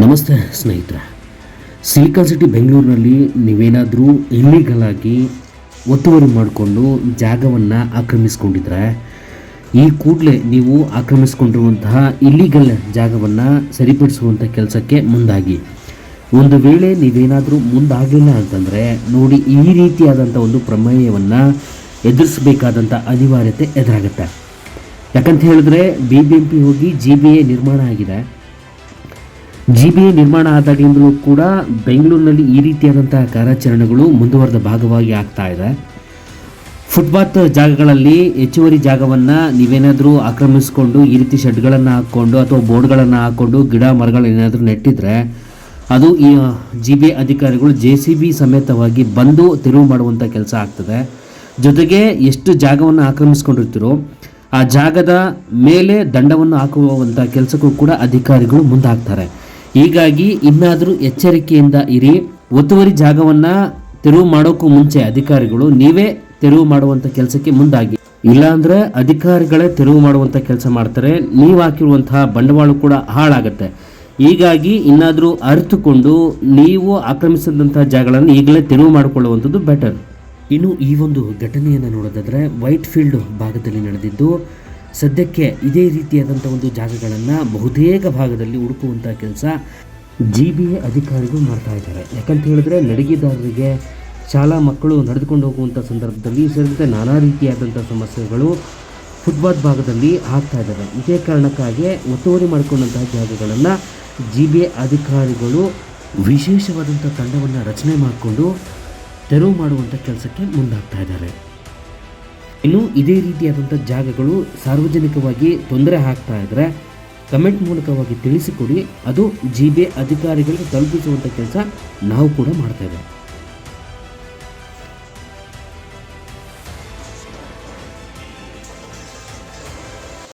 ನಮಸ್ತೆ, ಸ್ನೇಹಿತರೆ. Silicon city ಬೆಂಗಳೂರಿನಲ್ಲಿ ನೀವೇನಾದರೂ ಇಲ್ಲಿಗಲ್ ಆಗಿ ಒತ್ತುವರಿ ಮಾಡಿಕೊಂಡು ಜಾಗವನ್ನು ಆಕ್ರಮಿಸ್ಕೊಂಡಿದ್ರೆ, ಈ ಕೂಡಲೇ ನೀವು ಆಕ್ರಮಿಸ್ಕೊಂಡಿರುವಂತಹ ಇಲ್ಲಿಗಲ್ ಜಾಗವನ್ನು ಸರಿಪಡಿಸುವಂಥ ಕೆಲಸಕ್ಕೆ ಮುಂದಾಗಿ. ಒಂದು ವೇಳೆ ನೀವೇನಾದರೂ ಮುಂದಾಗಲಿಲ್ಲ ಅಂತಂದರೆ, ನೋಡಿ ಈ ರೀತಿಯಾದಂಥ ಒಂದು ಪ್ರಮೇಯವನ್ನು ಎದುರಿಸಬೇಕಾದಂಥ ಅನಿವಾರ್ಯತೆ ಎದುರಾಗುತ್ತೆ. ಯಾಕಂತ ಹೇಳಿದ್ರೆ ಬಿ ಬಿ ಎಂ ಪಿ ಹೋಗಿ ಜಿ ಬಿ ಎ ನಿರ್ಮಾಣ ಆಗಿದೆ. ಜಿ ಬಿ ಎ ನಿರ್ಮಾಣ ಆದಾಗಿಂದಲೂ ಕೂಡ ಬೆಂಗಳೂರಿನಲ್ಲಿ ಈ ರೀತಿಯಾದಂತಹ ಕಾರ್ಯಾಚರಣೆಗಳು ಮುಂದುವರೆದ ಭಾಗವಾಗಿ ಆಗ್ತಾ ಇದೆ. ಫುಟ್ಪಾತ್ ಜಾಗಗಳಲ್ಲಿ ಹೆಚ್ಚುವರಿ ಜಾಗವನ್ನು ನೀವೇನಾದರೂ ಆಕ್ರಮಿಸಿಕೊಂಡು ಈ ರೀತಿ ಶೆಡ್ಗಳನ್ನು ಹಾಕ್ಕೊಂಡು ಅಥವಾ ಬೋರ್ಡ್ಗಳನ್ನು ಹಾಕ್ಕೊಂಡು ಗಿಡ ಮರಗಳೇನಾದರೂ ನೆಟ್ಟಿದ್ರೆ ಅದು ಈ ಜಿ ಬಿ ಅಧಿಕಾರಿಗಳು ಜೆ ಸಿ ಬಿ ಸಮೇತವಾಗಿ ಬಂದು ತೆರವು ಮಾಡುವಂಥ ಕೆಲಸ ಆಗ್ತದೆ. ಜೊತೆಗೆ ಎಷ್ಟು ಜಾಗವನ್ನು ಆಕ್ರಮಿಸ್ಕೊಂಡಿರ್ತೀರೋ ಆ ಜಾಗದ ಮೇಲೆ ದಂಡವನ್ನು ಹಾಕುವಂಥ ಕೆಲಸಕ್ಕೂ ಕೂಡ ಅಧಿಕಾರಿಗಳು ಮುಂದಾಗ್ತಾರೆ. ಹೀಗಾಗಿ ಇನ್ನಾದರೂ ಎಚ್ಚರಿಕೆಯಿಂದ ಇರಿ. ಒತ್ತುವರಿ ಜಾಗವನ್ನು ತೆರವು ಮಾಡೋಕ್ಕೂ ಮುಂಚೆ ಅಧಿಕಾರಿಗಳು, ನೀವೇ ತೆರವು ಮಾಡುವಂಥ ಕೆಲಸಕ್ಕೆ ಮುಂದಾಗಿ. ಇಲ್ಲಾಂದ್ರೆ ಅಧಿಕಾರಿಗಳೇ ತೆರವು ಮಾಡುವಂಥ ಕೆಲಸ ಮಾಡ್ತಾರೆ. ನೀವು ಹಾಕಿರುವಂತಹ ಬಂಡವಾಳ ಕೂಡ ಹಾಳಾಗುತ್ತೆ. ಹೀಗಾಗಿ ಇನ್ನಾದರೂ ಅರಿತುಕೊಂಡು ನೀವು ಆಕ್ರಮಿಸಿದಂತಹ ಜಾಗಗಳನ್ನು ಈಗಲೇ ತೆರವು ಮಾಡಿಕೊಳ್ಳುವಂಥದ್ದು ಬೆಟರ್ ಇನ್ನು ಈ ಒಂದು ಘಟನೆಯನ್ನು ನೋಡೋದಾದ್ರೆ ವೈಟ್ ಫೀಲ್ಡ್ ಭಾಗದಲ್ಲಿ ನಡೆದಿದ್ದು ಸದ್ಯಕ್ಕೆ ಇದೇ ರೀತಿಯಾದಂಥ ಒಂದು ಜಾಗಗಳನ್ನು ಬಹುತೇಕ ಭಾಗದಲ್ಲಿ ಹುಡುಕುವಂಥ ಕೆಲಸ ಜಿ ಬಿ ಎ ಅಧಿಕಾರಿಗಳು ಮಾಡ್ತಾ ಇದ್ದಾರೆ. ಯಾಕಂತ ಹೇಳಿದ್ರೆ ನಡಿಗೆದಾರರಿಗೆ ಶಾಲಾ ಮಕ್ಕಳು ನಡೆದುಕೊಂಡು ಹೋಗುವಂಥ ಸಂದರ್ಭದಲ್ಲಿ ಸೇರಿದಂತೆ ನಾನಾ ರೀತಿಯಾದಂಥ ಸಮಸ್ಯೆಗಳು ಫುಟ್ಪಾತ್ ಭಾಗದಲ್ಲಿ ಆಗ್ತಾ ಇದ್ದಾರೆ ಇದೇ ಕಾರಣಕ್ಕಾಗಿ ಒತ್ತುವರಿ ಮಾಡಿಕೊಂಡಂತಹ ಜಾಗಗಳನ್ನು ಜಿ ಬಿ ಎ ಅಧಿಕಾರಿಗಳು ವಿಶೇಷವಾದಂಥ ತಂಡವನ್ನು ರಚನೆ ಮಾಡಿಕೊಂಡು ತೆರವು ಮಾಡುವಂಥ ಕೆಲಸಕ್ಕೆ ಮುಂದಾಗ್ತಾ ಇದ್ದಾರೆ. ಇನ್ನು ಇದೇ ರೀತಿಯಾದಂಥ ಜಾಗಗಳು ಸಾರ್ವಜನಿಕವಾಗಿ ತೊಂದರೆ ಆಗ್ತಾ ಇದ್ದರೆ ಕಮೆಂಟ್ ಮೂಲಕವಾಗಿ ತಿಳಿಸಿಕೊಡಿ. ಅದು ಜಿ ಬಿ ಅಧಿಕಾರಿಗಳಿಗೆ ತಲುಪಿಸುವಂಥ ಕೆಲಸ ನಾವು ಕೂಡ ಮಾಡ್ತಾ ಇದ್ದೇವೆ.